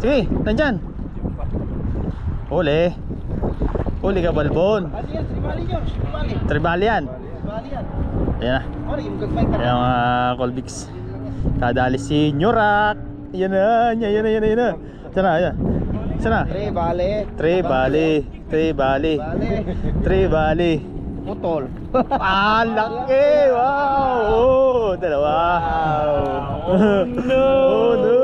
Sige, nandyan. Huli. Huli ka, Balbon. Yan? Tribal yan. Yan. Na. Ayan mga Colbix. Kadali si Nyorak. Yan na, yan, yan, yan, yan, yan. Sana, yan. Sana. Tribali. Tribali. Tribali. Tribali. Putol. Ah, laki! Wow! Oh, dalawa! Oh no! oh no!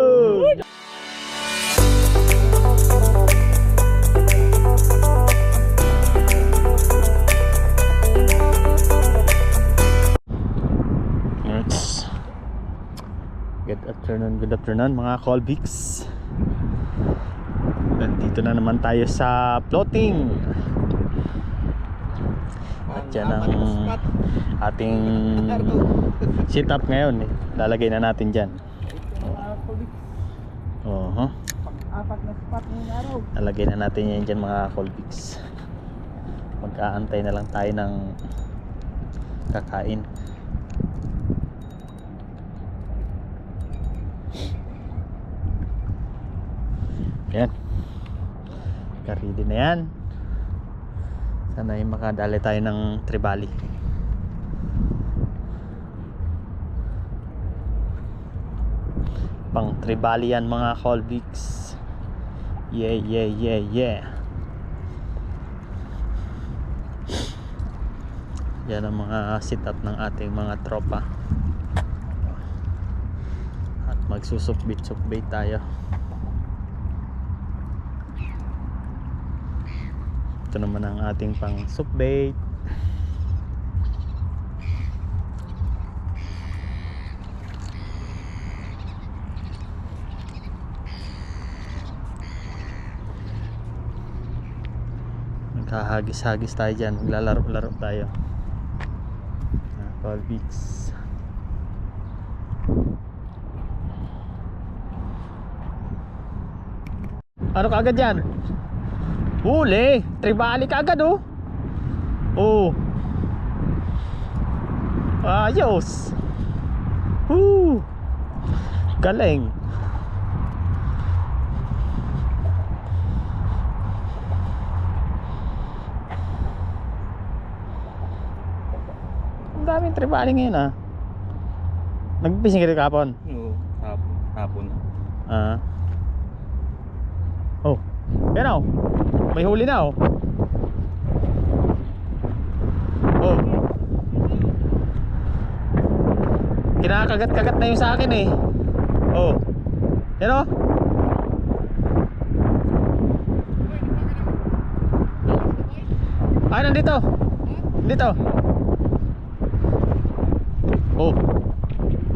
Afternoon, good afternoon mga Colbix. Nandito na naman tayo sa floating. At yan ang ating sit-up ngayon. eh. Lalagay na natin dyan. Oo. Ngayong araw. Lalagay na natin yan dyan mga Colbix. Mag-aantay na lang tayo ng kakain. Yan. Karidi na yan. Sana yung makadali tayo ng tribali. Pang tribali yan mga Colbix. Yeah, yeah, yeah, yeah. Yan ang mga sit-up ng ating mga tropa. At magsusukbit-sukbit tayo. Ito naman ang ating pang sukbait. Magkahagis-hagis tayo dyan. Maglalaro-laro tayo. Ah, Call beats. Ano kagad yan? Huli! Tribali kagad oh! Oh! Ayos! Woo! Galing! Ang daming tribali ngayon ah. Nagpising ka rin kapon? Oo, hapon. Hapon. Ah. Oh. Oh. May huli na oh. Oh. Kinakagat-kagat na yung sa akin eh. Oh. Yan oh. Ah, nandito. Dito. Oh.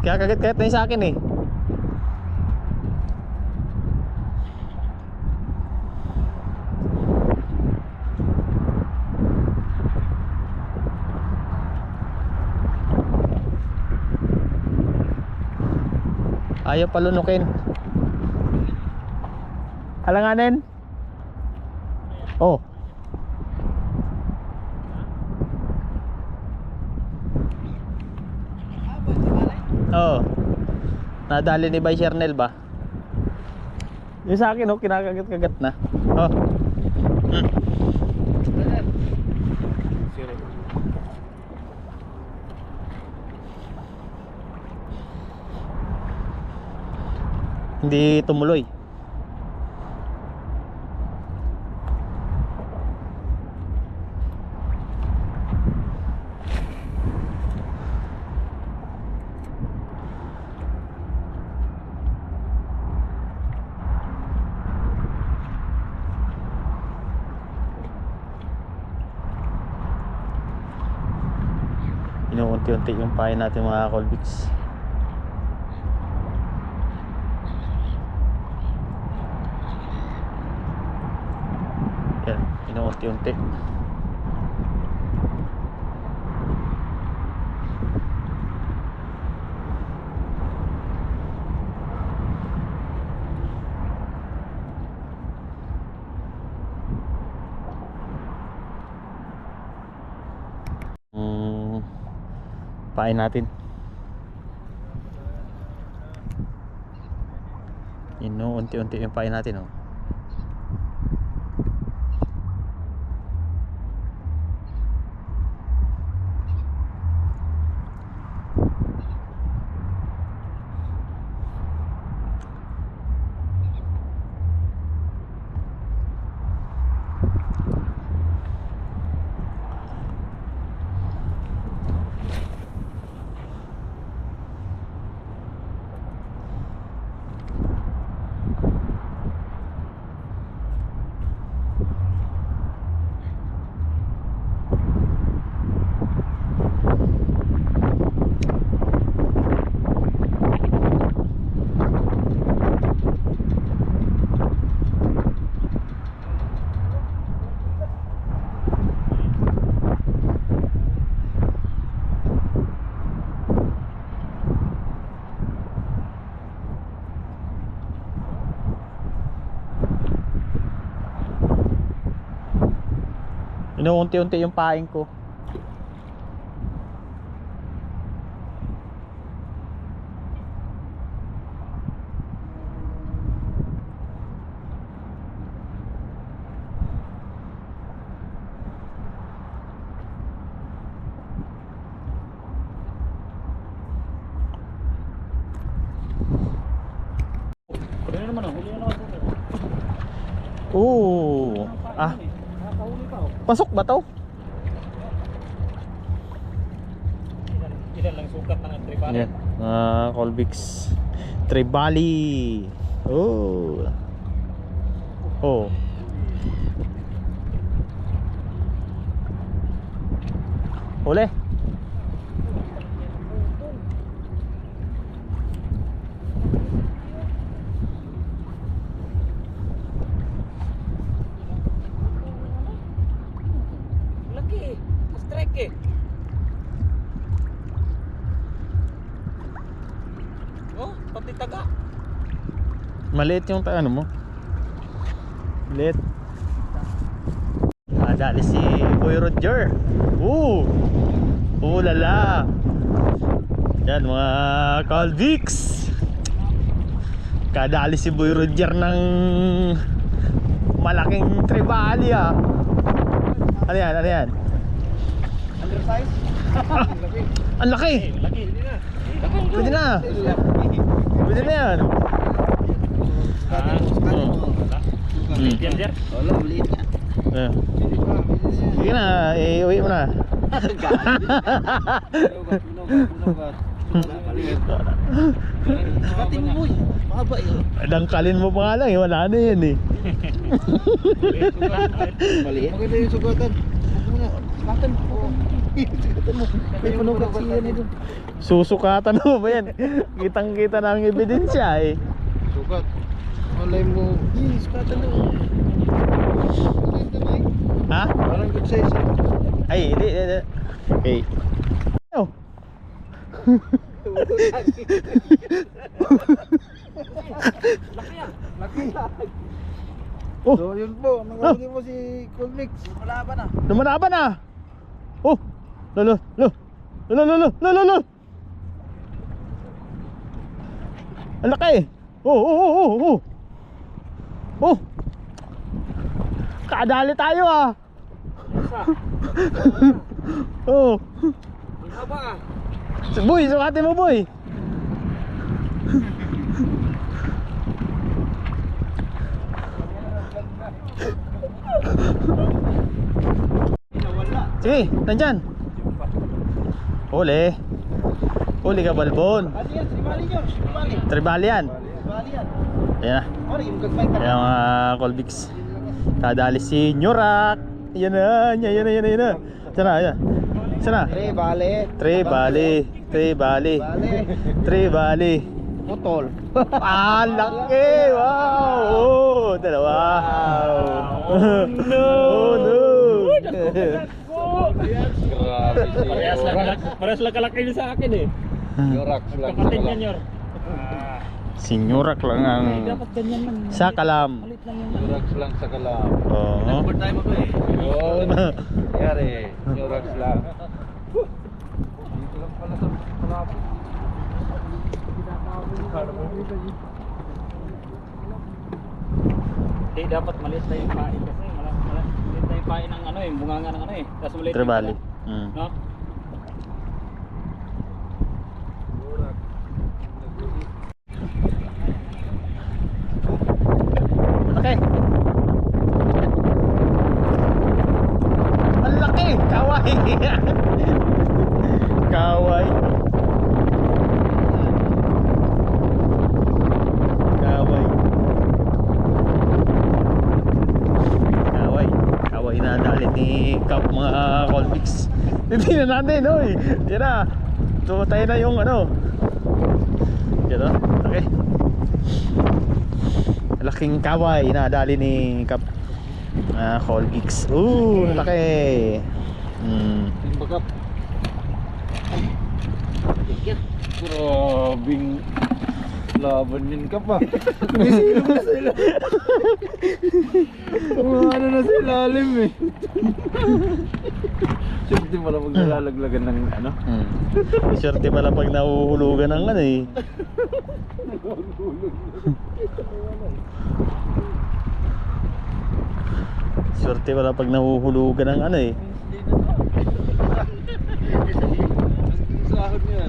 Kaya kagat-kagat na yung sa akin eh. Ayaw palunukin. Halanganin. Oh. Oh. Nadali ni Bay Chernel ba? Yung sa akin, oh, kinakagat-kagat na. Oh. Hmm. Hindi tumuloy. Inuunti-unti yung pain natin mga Colbix. Yan, inuunti-unti. Mm, pain natin. Inuunti-unti yung pain natin, oh. Inuunti-unti yung pain ko. Oo. Ah. Pasok ba to? Ilan lang sukat ng tribal? Yan. Ah, Colbix Tribali. Oh. Oh. Uli. Maliit yung ano mo. Maliit. Ah, dali si Boy Roger. Oo. Oo lala. Yan mga Calvix. Kadali si Boy Roger ng malaking tribali ah. Ano yan? Ano yan? Undersize? Laki. Ang laki! Laki. Hindi na. Pwede na! Pwede na yan! Ah, Oo. Hmm. Yan, sir. Wala, maliit nga. Eh. Sige na, eh, uwi mo na. Kating mo eh. Mahaba eh. Dangkalin mo pa nga lang, eh, wala na yan eh. Maliit. Maganda yung sugatan. Na. Sugatan mo. May panugat siya na doon. Susukatan mo ba yan? Kitang kita na ang ebidensya eh. Sugat. Malay mo. Ba eh? Ha? Parang good size eh. Ay, hindi, hindi, hindi. Okay. Oh. Laki. Oh, So yun po, nanguhuli mo si Colmix. Lumalaban na. lumalaban na. Oh. Lolo, lolo. Lolo, lolo, lolo, lolo. Ang laki. Oh, oh, oh, oh, oh. Oh. Kadali tayo ah. oh. Haba ah. Boy, sukatin mo boy. Sige, nandyan. Huli. Huli ka balbon. Yan? Tribal yan. Si Bali yan. Ayan na. Yung gagmay ka? Ayan mga Colbix. Kadali si Nyorak. Yan na, yan, yan, yan, yan, yan. Sana, yan. Sana. Tre, Bali. Tribali. Tribali. Bali. Tribali. Putol. Ah, laki! Wow! Oh, dalawa! Oh, no! Oh, no! Parehas lang, kalaki sa akin eh. Yorak. Kapatid niya, Nyor. Sinyurak lang ang Dapat ganyan lang. sa kalam. Lang yung Yorak lang sa kalam. Oo. Overtime ako eh. Yun. Yari. Yorak lang. Dito lang pala sa palapit. Hindi, dapat maliit na yung pain kasi. Mala, mala, maliit na yung pain ng ano eh, bunganga ng ano eh. Tapos Trevally. pala. Mm. No? Malaki. Ang laki! Kaway! Kaway. Kaway. Kaway. Kaway na dalit ni Kap mga Colbix. Hindi na natin, oy. Yan na. Tumatay na yung ano. Yan o. Okay. Laking kaway na dali ni Kap ah, Colbix. Ooh, laki. Hmm. Bakap. Grabing Laban din ka pa. May silong na sa ilalim. Mga ano na sa ilalim eh. Siyempre pala pag nalalaglagan ng ano. Hmm. Swerte pala pag nahuhulugan ng ano eh. Swerte pala pag nahuhulugan ng ano eh. Sahod niya.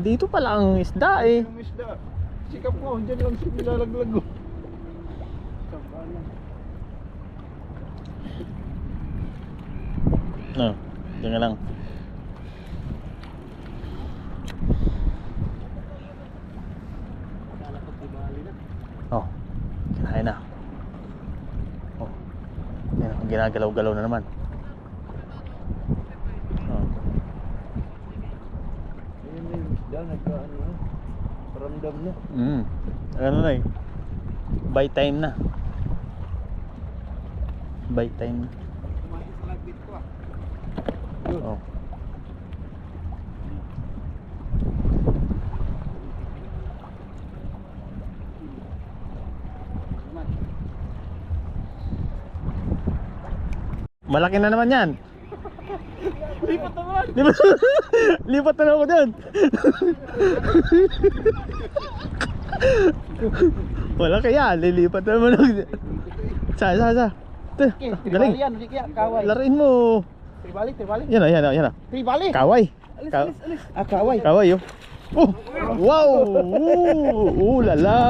Nandito pala ang isda eh. Yung isda. Sikap ko, dyan lang siya nilalaglag ko. No, diyan nga lang. Oh, kinain na. Oh, ginagalaw-galaw na naman. Oh. Ayun na yung isda, nagka-ano na. Paramdam na. Mm. Ano na eh. Buy time na. Buy time na. Kumain sa lagbit ko ah. Oh. Malaki na naman yan. Lipat naman! Lipat, na ako dyan. Wala kaya, lilipat na naman ako. Sa, sa, sa. Ito, galing. Laruin mo. Tribali, tribali. Yan na, yan na, yan na. Tribali! Kaway. Alis, alis, alis. Ah, kaway. Kaway oh. Oh! Wow! Ooh la la.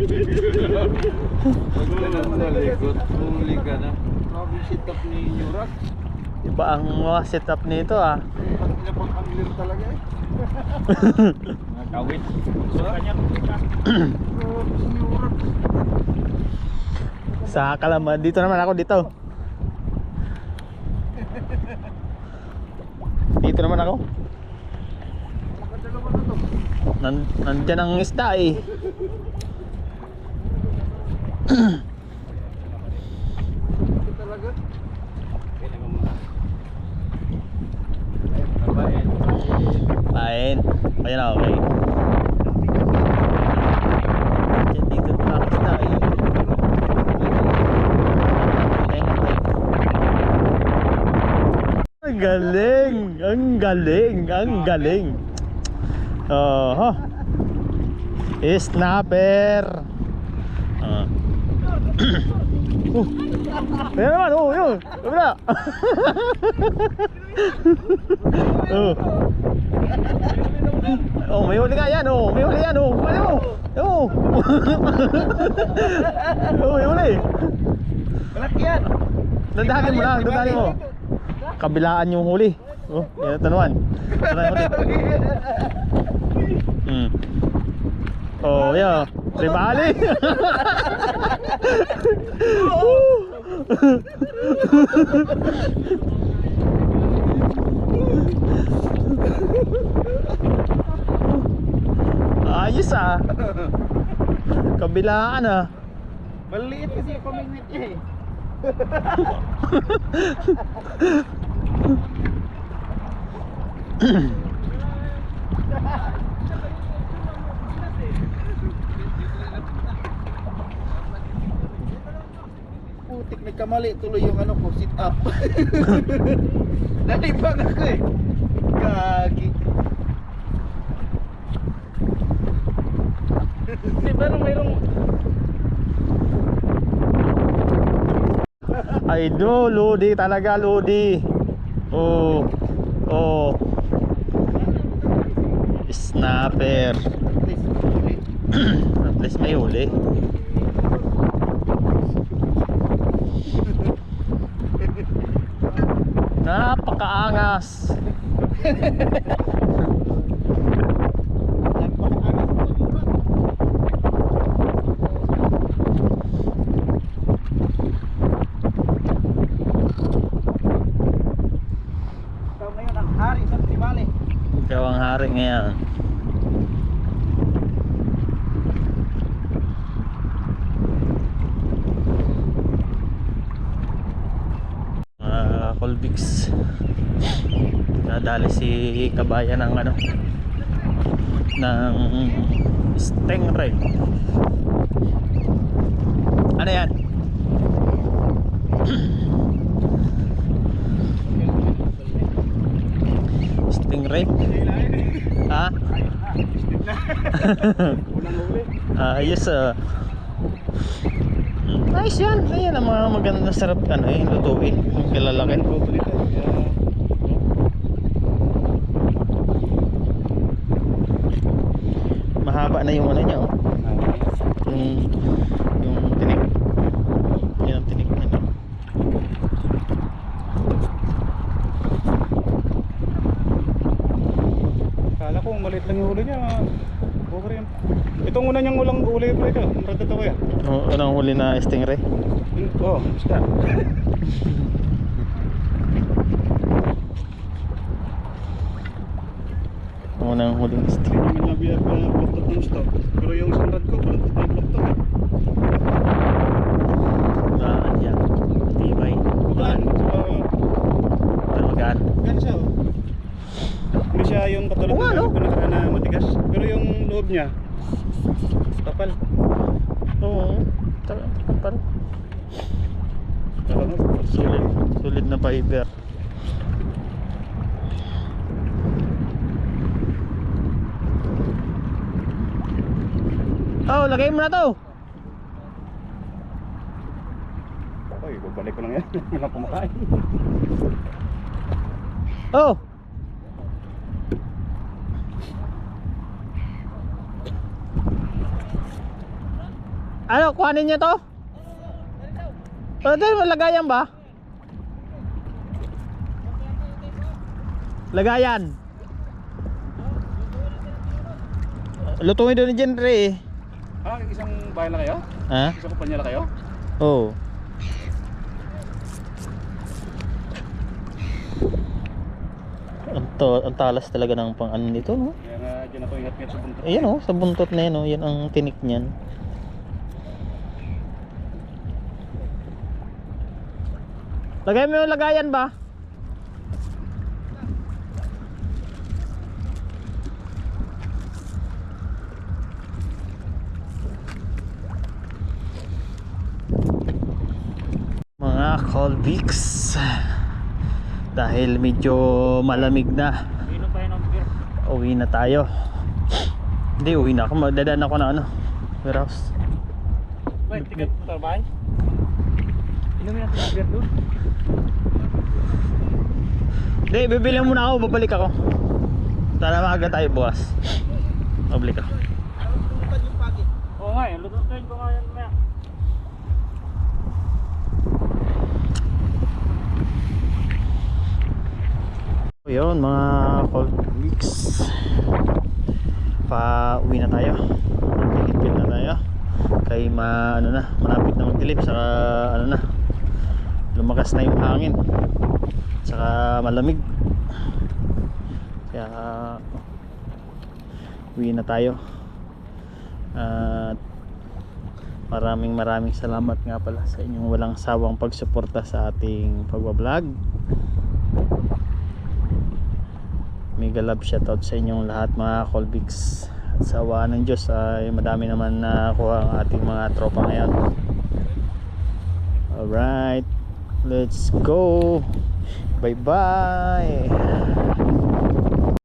Huwag ka na malikot, huli ka na. Grabe yung sit up ni Yurak. Iba ang mga setup nito ah. Ang pinapang angler talaga eh. Mga kawit. So, kanya, Grabe si Yurak. Sa Kalaman, dito naman ako dito. Dito naman ako. Nan nandyan ang isda eh. Kain. Ayan na, okay. Dito pa ang isda eh. Ang galing! Ang galing! Ang galing! Oh, Snapper! Ah. Oh. Ayan naman, oh, yun! Kabila! oh. Oh, may huli ka yan, oh. May huli yan, oh. Ano? Oh. oh, may huli. Malaki yan. Dandahanin mo lang, dandahanin mo. Kabilaan yung huli. Oh, yan naman. Ito na yung huli. Hmm. Oh, yeah. Tribali. Ayos ah. Kabilaan ah. Maliit kasi yung commitment niya eh. putik, nagkamali tuloy yung ano ko, sit up. Nalibang ako eh. Gagi. Di ba nung mayroong Ay do, Lodi talaga, Lodi. Oh. Oh. Snapper. At least may huli. Napakaangas. Napakaangas ko, di ba? Ikaw ngayon ang hari sa Trimale. Ikaw ang hari ngayon. Mga Colbix. Nadali si kabayan ng ano ng stingray. Ano yan? Stingray? Ha? Ah. Nice yan. Ayan ang mga maganda sarap ano eh, lutuin. Yung kilalaki. Mahaba na yung ano niya oh. Yung, yung tinik. Yan ang tinik niya. no? Kala ko maliit lang yung ulo niya. Okay yan. Itong una niyang ulang uli pa ito. Ang ko yan. Oh, unang huli na stingray. Oo, oh. Unang huling stingray. Hindi naman nabiyag na pluktot ng stock. Pero yung sanrad ko, pluktot na pluktot. Magaan yan. Tibay. Oo. Pero magaan. Gan siya oh. Hindi siya yung katulad ng ano? na matigas. Pero yung loob niya, kapal. Oo. Kapal. Kapal. Sulit. Sulit na fiber. Oh, lagay mo na to. Ay, babalik ko lang yan. Wala kumakain. Oh. Ano, kuhanin niyo to? Pwede mo lagayan ba? Lagayan. Lutuin doon ni Jenre eh. Ah, isang bahay na kayo? Ha? Isang kumpanya na kayo? Oo. Ang, to, ang talas talaga ng pang ano nito, no? Kaya nga dyan ako ingat-ingat sa buntot. Ayan oh, sa buntot na yan oh, yan ang tinik niyan. Lagay mo yung lagayan ba? Mga Colvix dahil medyo malamig na. Inom tayo ng beer. uwi na tayo. Hindi uwi na ako. Magdadaan ako ng ano warehouse. Wait, ticket mo trabahay? Inumin natin ng beer doon. hindi bibili muna ako. Babalik ako. Para maaga tayo bukas. Babalik ako Lutan yung pagi. Oo nga, eh, lutuin ko nga yan maya. So yun mga cold weeks. Pa uwi na tayo. Pilipin na tayo. Kay ma ano na malapit na magdilim saka ano na lumakas na yung hangin. Saka malamig. Kaya uwi na tayo. At maraming maraming salamat nga pala sa inyong walang sawang pagsuporta sa ating pagbablog mega love shoutout sa inyong lahat mga Colbix sa awaan ng Diyos ay madami naman na kuha ang ating mga tropa ngayon Alright. Let's go. Bye bye.